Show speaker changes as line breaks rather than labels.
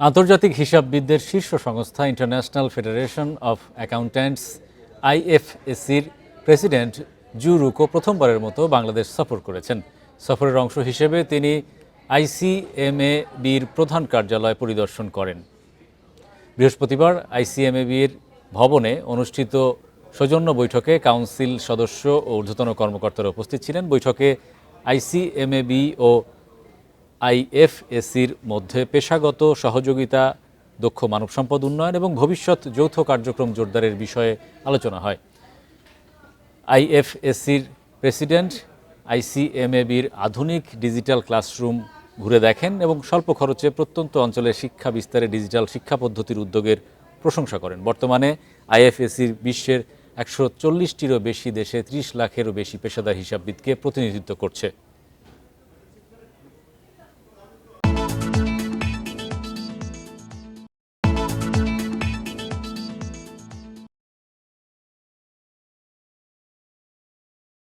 আন্তর্জাতিক হিসাববিদদের শীর্ষ সংস্থা ইন্টারন্যাশনাল ফেডারেশন অফ অ্যাকাউন্ট্যান্টস আইএফএসির প্রেসিডেন্ট জু রুকো প্রথমবারের মতো বাংলাদেশ সফর করেছেন। সফরের অংশ হিসেবে তিনি আইসিএমএ বির প্রধান কার্যালয় পরিদর্শন করেন। বৃহস্পতিবার আইসিএমএ বির ভবনে অনুষ্ঠিত সৌজন্য বৈঠকে কাউন্সিল সদস্য ও ঊর্ধ্বতন কর্মকর্তারা উপস্থিত ছিলেন। বৈঠকে আইসিএমএবি ও আইএফএসির মধ্যে পেশাগত সহযোগিতা, দক্ষ মানব সম্পদ উন্নয়ন এবং ভবিষ্যৎ যৌথ কার্যক্রম জোরদারের বিষয়ে আলোচনা হয়। আইএফএসির প্রেসিডেন্ট আইসিএমএবির আধুনিক ডিজিটাল ক্লাসরুম ঘুরে দেখেন এবং স্বল্প খরচে প্রত্যন্ত অঞ্চলে শিক্ষা বিস্তারে ডিজিটাল শিক্ষা পদ্ধতির উদ্যোগের প্রশংসা করেন। বর্তমানে আইএফএসির বিশ্বের একশো চল্লিশটিরও বেশি দেশে ত্রিশ লাখেরও বেশি পেশাদার হিসাববিদকে প্রতিনিধিত্ব করছে।